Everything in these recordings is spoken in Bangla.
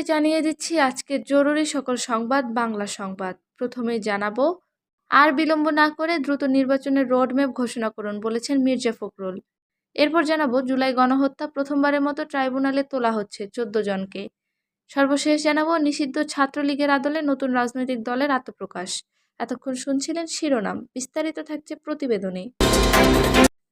শুরুতেই জানিয়ে দিচ্ছি, আজকের জরুরি সকল সংবাদ বাংলা সংবাদ। প্রথমেই জানাব, আর বিলম্ব না করে দ্রুত নির্বাচনের রোডম্যাপ ঘোষণা করুন বলেছেন মির্জা ফখরুল। এরপর জানাব, জুলাই গণহত্যা প্রথমবারের মতো ট্রাইব্যুনালে তোলা হচ্ছে চোদ্দ জনকে। সর্বশেষ জানাব, নিষিদ্ধ ছাত্রলীগের আদলে নতুন রাজনৈতিক দলের আত্মপ্রকাশ। এতক্ষণ শুনছিলেন শিরোনাম, বিস্তারিত থাকছে প্রতিবেদনে।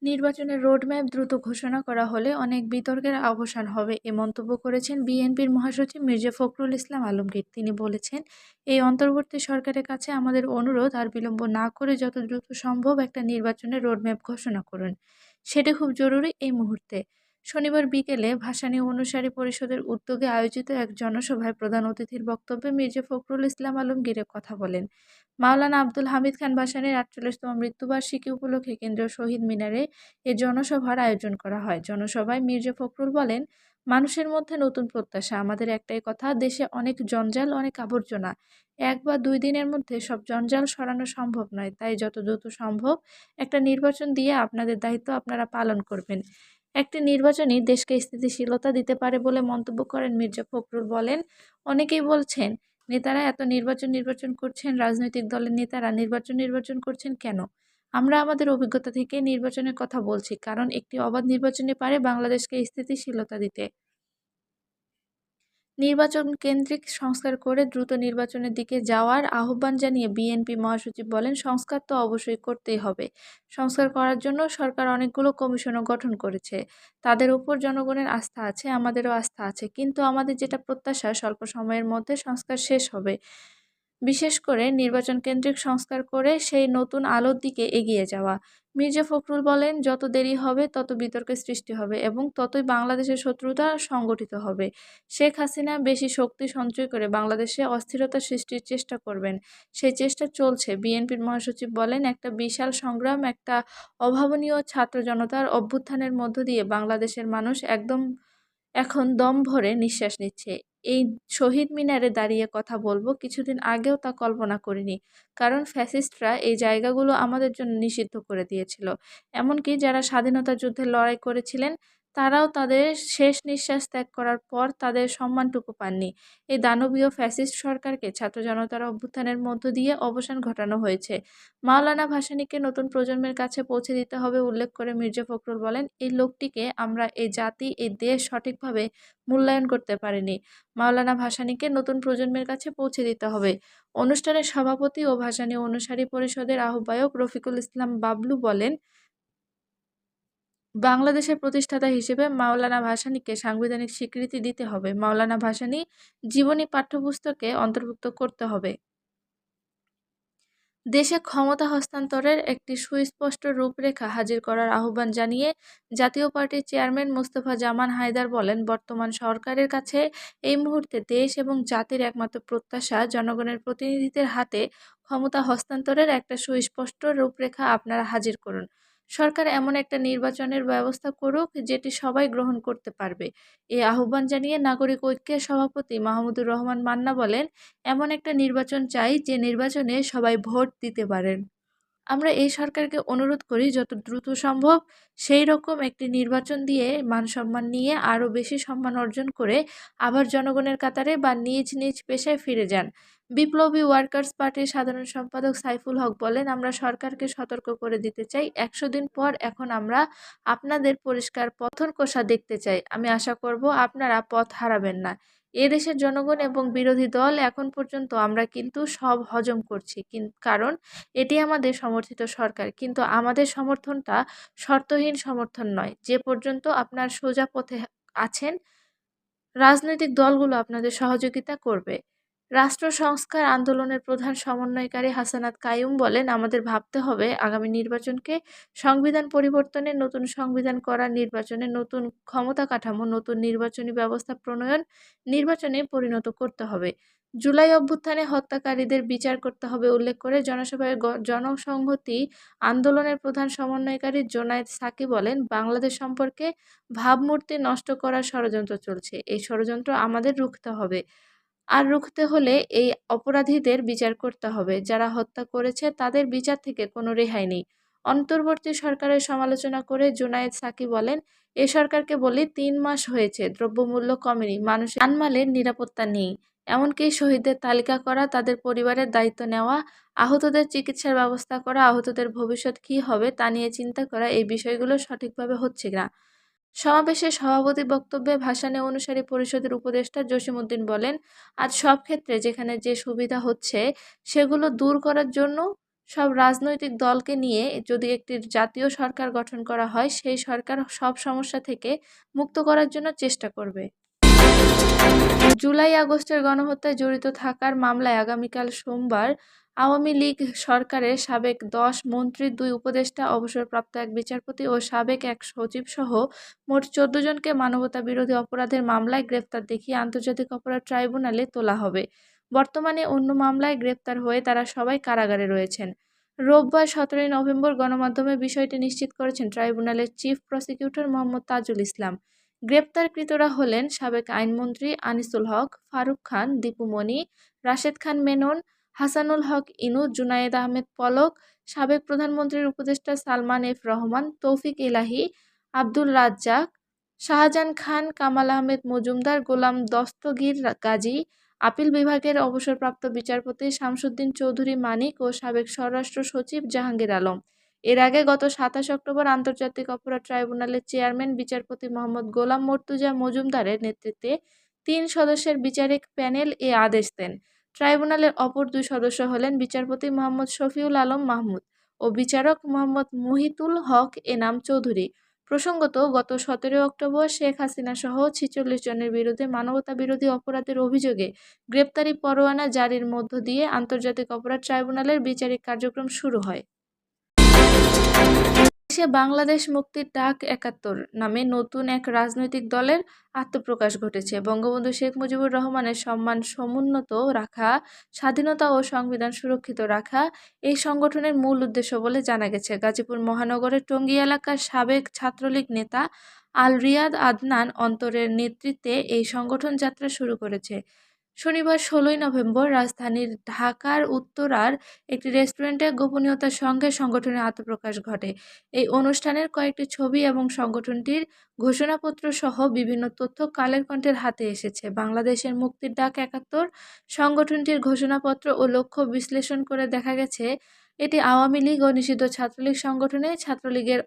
নির্বাচনের রোডম্যাপ দ্রুত ঘোষণা করা হলে অনেক বিতর্কের অবসান হবে, এ মন্তব্য করেছেন বিএনপির মহাসচিব মির্জা ফখরুল ইসলাম আলমগীর। তিনি বলেছেন, এই অন্তর্বর্তী সরকারের কাছে আমাদের অনুরোধ, আর বিলম্ব না করে যত দ্রুত সম্ভব একটা নির্বাচনের রোডম্যাপ ঘোষণা করুন। সেটা খুব জরুরি এই মুহূর্তে। শনিবার বিকেলে ভাসানী অনুসারী পরিষদের উদ্যোগে আয়োজিত এক জনসভায় প্রধান অতিথির বক্তব্যে মির্জা ফখরুল ইসলাম আলমগীরের কথা বলেন। মাওলানা আব্দুল হামিদ খান ভাসানীর আটচল্লিশতম মৃত্যুবার্ষিকী উপলক্ষে কেন্দ্রীয় শহীদ মিনারে এ জনসভার আয়োজন করা হয়। জনসভায় মির্জা ফখরুল বলেন, মানুষের মধ্যে নতুন প্রত্যাশা, আমাদের একটাই কথা, দেশে অনেক জঞ্জাল, অনেক আবর্জনা। এক বা দুই দিনের মধ্যে সব জঞ্জাল সরানো সম্ভব নয়। তাই যত দ্রুত সম্ভব একটা নির্বাচন দিয়ে আপনাদের দায়িত্ব আপনারা পালন করবেন। একটি নির্বাচনই দেশকে স্থিতিশীলতা দিতে পারে বলে মন্তব্য করেন মির্জা ফখরুল বলেন। অনেকেই বলছেন নেতারা এত নির্বাচন নির্বাচন করছেন, রাজনৈতিক দলের নেতারা নির্বাচন নির্বাচন করছেন কেন? আমরা আমাদের অভিজ্ঞতা থেকে নির্বাচনের কথা বলছি, কারণ একটি অবাধ নির্বাচনে পারে বাংলাদেশকে স্থিতিশীলতা দিতে। নির্বাচন কেন্দ্রিক সংস্কার করে দ্রুত নির্বাচনের দিকে যাওয়ার আহ্বান জানিয়ে বিএনপি মহাসচিব বলেন, সংস্কার তো অবশ্যই করতেই হবে। সংস্কার করার জন্য সরকার অনেকগুলো কমিশনও গঠন করেছে। তাদের উপর জনগণের আস্থা আছে, আমাদেরও আস্থা আছে। কিন্তু আমাদের যেটা প্রত্যাশা, স্বল্প সময়ের মধ্যে সংস্কার শেষ হবে। বিশেষ করে নির্বাচন কেন্দ্রিক সংস্কার করে সেই নতুন আলোর দিকে এগিয়ে যাওয়া। মির্জা ফখরুল বলেন, যত দেরি হবে, তত বিতর্কের সৃষ্টি হবে এবং ততই বাংলাদেশের শত্রুতা সংগঠিত হবে। শেখ হাসিনা বেশি শক্তি সঞ্চয় করে বাংলাদেশে অস্থিরতা সৃষ্টির চেষ্টা করবেন। সেই চেষ্টা চলছে। বিএনপির মহাসচিব বলেন, একটা বিশাল সংগ্রাম, একটা অভাবনীয় ছাত্র জনতার অভ্যুত্থানের মধ্য দিয়ে বাংলাদেশের মানুষ একদম এখন দম ভরে নিঃশ্বাস নিচ্ছে। এই শহীদ মিনারে দাঁড়িয়ে কথা বলব, কিছুদিন আগেও তা কল্পনা করিনি। কারণ ফ্যাসিস্টরা এই জায়গাগুলো আমাদের জন্য নিষিদ্ধ করে দিয়েছিল। এমনকি যারা স্বাধীনতা যুদ্ধে লড়াই করেছিলেন তারাও তাদের শেষ নিঃশ্বাস ত্যাগ করার পর তাদের সম্মানটুকু পাননি। এই দানবীয় ফ্যাসিস্ট সরকারকে ছাত্র জনতার অভ্যুত্থানের মধ্য দিয়ে অবসান ঘটানো হয়েছে। মাওলানা ভাসানীকে নতুন প্রজন্মের কাছে পৌঁছে দিতে হবে উল্লেখ করে মির্জা ফখরুল বলেন, এই লোকটিকে আমরা, এই জাতি, এই দেশ সঠিকভাবে মূল্যায়ন করতে পারিনি। মাওলানা ভাসানীকে নতুন প্রজন্মের কাছে পৌঁছে দিতে হবে। অনুষ্ঠানের সভাপতি ও ভাসানী অনুসারী পরিষদের আহ্বায়ক রফিকুল ইসলাম বাবলু বলেন বাংলাদেশের প্রতিষ্ঠাতা হিসেবে মাওলানা ভাসানীকে সাংবিধানিক স্বীকৃতি দিতে হবে। মাওলানা ভাসানী জীবনী পাঠ্যপুস্তকে অন্তর্ভুক্ত করতে হবে। দেশে ক্ষমতা হস্তান্তরের একটি সুস্পষ্ট রূপরেখা হাজির করার আহ্বান জানিয়ে জাতীয় পার্টির চেয়ারম্যান মোস্তফা জামান হায়দার বলেন, বর্তমান সরকারের কাছে এই মুহূর্তে দেশ এবং জাতির একমাত্র প্রত্যাশা জনগণের প্রতিনিধিদের হাতে ক্ষমতা হস্তান্তরের একটা সুস্পষ্ট রূপরেখা আপনারা হাজির করুন। সরকার এমন একটা নির্বাচনের ব্যবস্থা করুক, যেটি সবাই গ্রহণ করতে পারবে। এই আহ্বান জানিয়ে নাগরিক ঐক্যের সভাপতি মাহমুদুর রহমান মান্না বলেন, এমন একটা নির্বাচন চাই যে নির্বাচনে সবাই ভোট দিতে পারেন। আমরা এই সরকারকে অনুরোধ করি, যত দ্রুত সম্ভব সেই রকম একটি নির্বাচন দিয়ে মান সম্মান নিয়ে আরও বেশি সম্মান অর্জন করে আবার জনগণের কাতারে বা নিজ নিজ পেশায় ফিরে যান। বিপ্লবী ওয়ার্কার্স পার্টির সাধারণ সম্পাদক সাইফুল হক বলেন, আমরা সরকারকে সতর্ক করে দিতে চাই। একশো দিন পর এখন আমরা আপনাদের পরিষ্কার পথন কোষা দেখতে চাই। আমি আশা করব আপনারা পথ হারাবেন না। এদেশের জনগণ এবং বিরোধী দল এখন পর্যন্ত আমরা কিন্তু সব হজম করছি। কারণ এটি আমাদের সমর্থিত সরকার। কিন্তু আমাদের সমর্থনটা শর্তহীন সমর্থন নয়। যে পর্যন্ত আপনার সোজা পথে আছেন, রাজনৈতিক দলগুলো আপনাদের সহযোগিতা করবে। রাষ্ট্র সংস্কার আন্দোলনের প্রধান সমন্বয়কারী হাসানাত কায়ুম বলেন, আমাদের ভাবতে হবে আগামী নির্বাচনকে সংবিধান পরিবর্তনের নতুন সংবিধান করা নির্বাচনে নতুন ক্ষমতা কাঠামো, নতুন নির্বাচনী ব্যবস্থা প্রণয়ন, নির্বাচনে পরিণত করতে হবে। জুলাই অভ্যুত্থানে হত্যাকারীদের বিচার করতে হবে উল্লেখ করে জনসভায় জনসংহতি আন্দোলনের প্রধান সমন্বয়কারী জোনায়েদ সাকি বলেন, বাংলাদেশ সম্পর্কে ভাবমূর্তি নষ্ট করার ষড়যন্ত্র চলছে। এই ষড়যন্ত্র আমাদের রুখতে হবে। আর রুখতে হলে এই অপরাধীদের বিচার করতে হবে। যারা হত্যা করেছে, তাদের বিচার থেকে কোনো রেহাই নেই। অন্তর্বর্তী সরকারের সমালোচনা করে জুনায়েদ সাকি বলেন, এ সরকারকে বলি, তিন মাস হয়েছে, দ্রব্যমূল্য কমেনি, মানুষের জানমালের নিরাপত্তা নেই। এমনকি শহীদদের তালিকা করা, তাদের পরিবারের দায়িত্ব নেওয়া, আহতদের চিকিৎসার ব্যবস্থা করা, আহতদের ভবিষ্যৎ কী হবে তা নিয়ে চিন্তা করা, এই বিষয়গুলো সঠিকভাবে হচ্ছে না সমাবেশে সভাপতি বক্তব্যে ভাসানে অনুসারী পরিষদের উপদেষ্টা জসিমউদ্দিন বলেন, আজ সব ক্ষেত্রে যেখানে যে সুবিধা হচ্ছে, সেগুলো দূর করার জন্য সব রাজনৈতিক দলকে নিয়ে যদি একটি জাতীয় সরকার গঠন করা হয়, সেই সরকার সব সমস্যা থেকে মুক্ত করার জন্য চেষ্টা করবে। জুলাই আগস্টের গণহত্যায় জড়িত থাকার মামলায় আগামীকাল সোমবার আওয়ামী লীগ সরকারের সাবেক দশ, মন্ত্রী, দুই উপদেষ্টা, অবসরপ্রাপ্ত এক বিচারপতি ও সাবেক এক সচিবসহ মোট চোদ্দ জনকে মানবতা বিরোধী অপরাধের মামলায় গ্রেফতার দেখিয়ে আন্তর্জাতিক অপরাধ ট্রাইব্যুনালে তোলা হবে। বর্তমানে অন্য মামলায় গ্রেপ্তার হয়ে তারা সবাই কারাগারে রয়েছেন। রোববার সতেরোই নভেম্বর গণমাধ্যমে বিষয়টি নিশ্চিত করেছেন ট্রাইব্যুনালের চিফ প্রসিকিউটর মোহাম্মদ তাজুল ইসলাম। গ্রেপ্তারকৃতরা হলেন সাবেক আইনমন্ত্রী আনিসুল হক, ফারুক খান, দীপু মনি, রাশেদ খান মেনন হাসানুল হক, ইনু, জুনায়েদ আহমেদ পলক, সাবেক প্রধানমন্ত্রীর উপদেষ্টা সালমান এফ রহমান, তৌফিক ইলাহি, আব্দুল রাজ্জাক, শাহজাহান খান, কামাল আহমেদ মজুমদার, গোলাম দস্তগীর গাজী, আপিল বিভাগের অবসরপ্রাপ্ত বিচারপতি শামসুদ্দিন চৌধুরী মানিক ও সাবেক স্বরাষ্ট্র সচিব জাহাঙ্গীর আলম। এর আগে গত সাতাশ অক্টোবর আন্তর্জাতিক অপরাধ ট্রাইব্যুনালের চেয়ারম্যান বিচারপতি মোহাম্মদ গোলাম মর্তুজা মজুমদারের নেতৃত্বে তিন সদস্যের বিচারিক প্যানেল এ আদেশ দেন। ট্রাইব্যুনালের অপর দুই সদস্য হলেন বিচারপতি মোহাম্মদ শফিউল আলম মাহমুদ ও বিচারক মোহাম্মদ মহিতুল হক এনাম চৌধুরী। প্রসঙ্গত, গত সতেরো অক্টোবর শেখ হাসিনা সহ ছেচল্লিশ জনের বিরুদ্ধে মানবতা বিরোধী অপরাধের অভিযোগে গ্রেপ্তারি পরোয়ানা জারির মধ্য দিয়ে আন্তর্জাতিক অপরাধ ট্রাইব্যুনালের বিচারিক কার্যক্রম শুরু হয়। দেশে বাংলাদেশ মুক্তির ডাক একাত্তর নামে নতুন এক রাজনৈতিক দলের আত্মপ্রকাশ ঘটেছে। বঙ্গবন্ধু শেখ মুজিবুর রহমানের সম্মান সমুন্নত রাখা, স্বাধীনতা ও সংবিধান সুরক্ষিত রাখা এই সংগঠনের মূল উদ্দেশ্য বলে জানা গেছে। গাজীপুর মহানগরের টঙ্গী এলাকার সাবেক ছাত্রলীগ নেতা আল রিয়াদ আদনান অন্তরের নেতৃত্বে এই সংগঠন যাত্রা শুরু করেছে। শনিবার ষোলোই নভেম্বর রাজধানীর ঢাকার উত্তরার একটি রেস্টুরেন্টে গোপনীয়তার সঙ্গে সংগঠনের আত্মপ্রকাশ ঘটে। এই অনুষ্ঠানের কয়েকটি ছবি এবং সংগঠনটির ঘোষণাপত্র সহ বিভিন্ন তথ্য কালের কণ্ঠের হাতে এসেছে। বাংলাদেশের মুক্তির ডাক একাত্তর সংগঠনটির ঘোষণাপত্র ও লক্ষ্য বিশ্লেষণ করে দেখা গেছে, এটি আওয়ামী লীগ ও নিষিদ্ধ ছাত্রলীগ সংগঠনে ছাত্রলীগের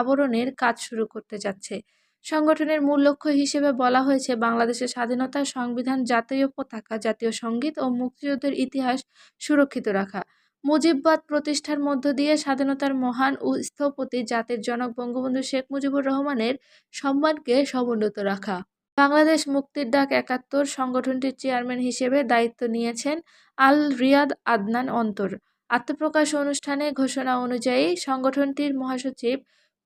আবরণের কাজ শুরু করতে যাচ্ছে। সংগঠনের মূল লক্ষ্য হিসেবে বলা হয়েছে বাংলাদেশের স্বাধীনতা সংবিধান জাতীয় পতাকা, জাতীয় সংগীত ও মুক্তিযুদ্ধের ইতিহাস সুরক্ষিত রাখা। মুজিববাদ প্রতিষ্ঠার মধ্য দিয়ে স্বাধীনতার মহান ও স্থপতি জাতির জনক বঙ্গবন্ধু শেখ মুজিবুর রহমানের সম্মানকে সমুন্নত রাখা। বাংলাদেশ মুক্তির ডাক একাত্তর সংগঠনটির চেয়ারম্যান হিসেবে দায়িত্ব নিয়েছেন আল রিয়াদ আদনান অন্তর। আত্মপ্রকাশ অনুষ্ঠানে ঘোষণা অনুযায়ী সংগঠনটির মহাসচিব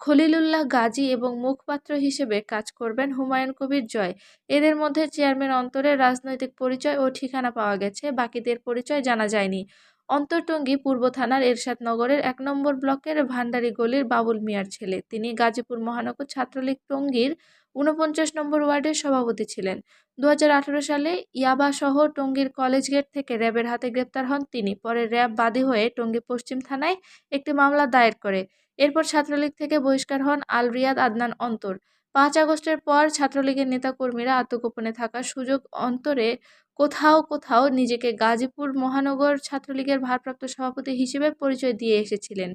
খলিলুল্লাহ গাজী এবং মুখপাত্র হিসেবে কাজ করবেন হুমায়ুন কবির জয়। এদের মধ্যে চেয়ারম্যান অন্তরের রাজনৈতিক পরিচয় ও ঠিকানা পাওয়া গেছে, বাকিদের পরিচয় জানা যায়নি। অন্তরটঙ্গী পূর্ব থানার এরশাদনগরের এক নম্বর ব্লকের ভান্ডারি গলির বাবুল মিয়ার ছেলে। তিনি গাজীপুর মহানগর ছাত্রলীগ টঙ্গীর ঊনপঞ্চাশ নম্বর ওয়ার্ডের সভাপতি ছিলেন। দু হাজার আঠেরো সালে ইয়াবাসহ টঙ্গীর কলেজ গেট থেকে র্যাবের হাতে গ্রেপ্তার হন তিনি। পরে র্যাব বাদী হয়ে টঙ্গী পশ্চিম থানায় একটি মামলা দায়ের করে। এরপর ছাত্রলীগ থেকে বহিষ্কার হন আল রিয়াদ আদনান অন্তর। পাঁচ আগস্টের পর ছাত্রলীগের নেতাকর্মীরা আত্মগোপনে থাকার সুযোগ অন্তরে কোথাও কোথাও নিজেকে গাজীপুর মহানগর ছাত্রলীগের ভারপ্রাপ্ত সভাপতি হিসেবে পরিচয় দিয়ে এসেছিলেন।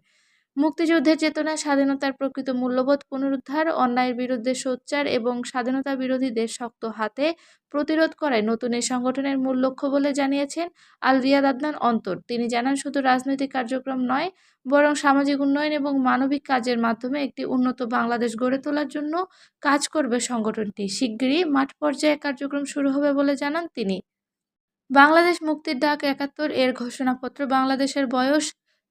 মুক্তিযুদ্ধের চেতনা, স্বাধীনতার প্রকৃত মূল্যবোধ পুনরুদ্ধার, অন্যায়ের বিরুদ্ধে সোচ্চার এবং স্বাধীনতা বিরোধীদের শক্ত হাতে প্রতিরোধ করায় নতুন এই সংগঠনের মূল লক্ষ্য বলে জানিয়েছেন আল রিয়াদ আদনান অন্তর। তিনি জানান, শুধু রাজনৈতিক কার্যক্রম নয়, বরং সামাজিক উন্নয়ন এবং মানবিক কাজের মাধ্যমে একটি উন্নত বাংলাদেশ গড়ে তোলার জন্য কাজ করবে সংগঠনটি। শিগগিরই মাঠ পর্যায়ে কার্যক্রম শুরু হবে বলে জানান তিনি। বাংলাদেশ মুক্তির ডাক একাত্তর এর ঘোষণাপত্র, বাংলাদেশের বয়স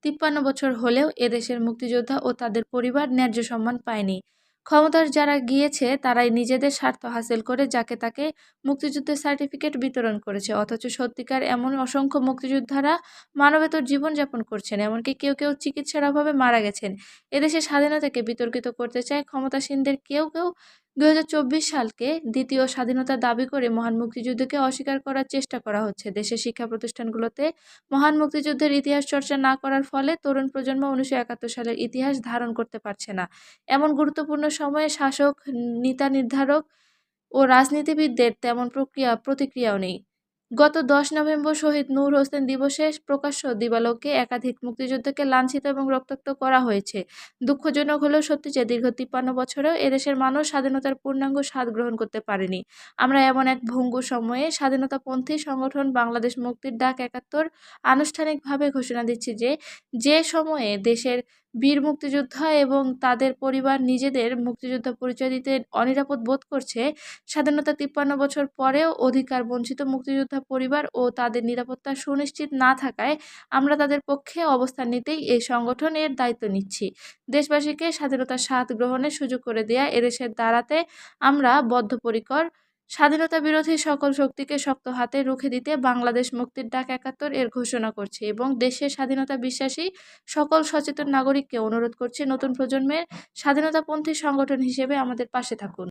তিপ্পান্ন বছর হলেও এদেশের মুক্তিযোদ্ধা ও তাদের পরিবার ন্যায্য সম্মান পায়নি। ক্ষমতার যারা গিয়েছে, তারাই নিজেদের স্বার্থ হাসিল করে যাকে তাকে মুক্তিযুদ্ধের সার্টিফিকেট বিতরণ করেছে। অথচ সত্যিকার এমন অসংখ্য মুক্তিযোদ্ধারা মানবেতর জীবনযাপন করছেন, এমনকি কেউ কেউ চিকিৎসার অভাবে মারা গেছেন। এদেশের স্বাধীনতাকে বিতর্কিত করতে চায় ক্ষমতাসীনদের কেউ কেউ দুই হাজার চব্বিশ সালকে দ্বিতীয় স্বাধীনতা দাবি করে মহান মুক্তিযুদ্ধকে অস্বীকার করার চেষ্টা করা হচ্ছে। দেশের শিক্ষা প্রতিষ্ঠানগুলোতে মহান মুক্তিযুদ্ধের ইতিহাস চর্চা না করার ফলে তরুণ প্রজন্ম উনিশশো একাত্তর সালের ইতিহাস ধারণ করতে পারছে না। এমন গুরুত্বপূর্ণ সময়ে শাসক, নেতা নির্ধারক ও রাজনীতিবিদদের তেমন প্রক্রিয়া, প্রতিক্রিয়াও নেই। গত দশ নভেম্বর শহীদ নূর হোসেন দিবসে প্রকাশ্য দিবালোকে একাধিক মুক্তিযোদ্ধাকে লাঞ্ছিত এবং রক্তাক্ত করা হয়েছে। দুঃখজনক হলেও সত্যি যে দীর্ঘ তিপ্পান্ন বছরেও এদেশের মানুষ স্বাধীনতার পূর্ণাঙ্গ স্বাদ গ্রহণ করতে পারেনি। আমরা এমন এক ভঙ্গুর সময়ে স্বাধীনতাপন্থী সংগঠন বাংলাদেশ মুক্তির ডাক একাত্তর আনুষ্ঠানিকভাবে ঘোষণা দিচ্ছি যে যে সময়ে দেশের বীর মুক্তিযোদ্ধা এবং তাদের পরিবার নিজেদের মুক্তিযোদ্ধা পরিচয় দিতে অনিরাপদ বোধ করছে। স্বাধীনতা তিপ্পান্ন বছর পরেও অধিকার বঞ্চিত মুক্তিযোদ্ধা পরিবার ও তাদের নিরাপত্তা সুনিশ্চিত না থাকায় আমরা তাদের পক্ষে অবস্থান নিতেই এই সংগঠন এর দায়িত্ব নিচ্ছি। দেশবাসীকে স্বাধীনতার স্বাদ গ্রহণের সুযোগ করে দেয়া এদেশের দ্বারাতে আমরা বদ্ধপরিকর স্বাধীনতা বিরোধী সকল শক্তিকে শক্ত হাতে রুখে দিতে বাংলাদেশ মুক্তির ডাক একাত্তর এর ঘোষণা করছে এবং দেশের স্বাধীনতা বিশ্বাসী সকল সচেতন নাগরিককে অনুরোধ করছে নতুন প্রজন্মের স্বাধীনতাপন্থী সংগঠন হিসেবে আমাদের পাশে থাকুন।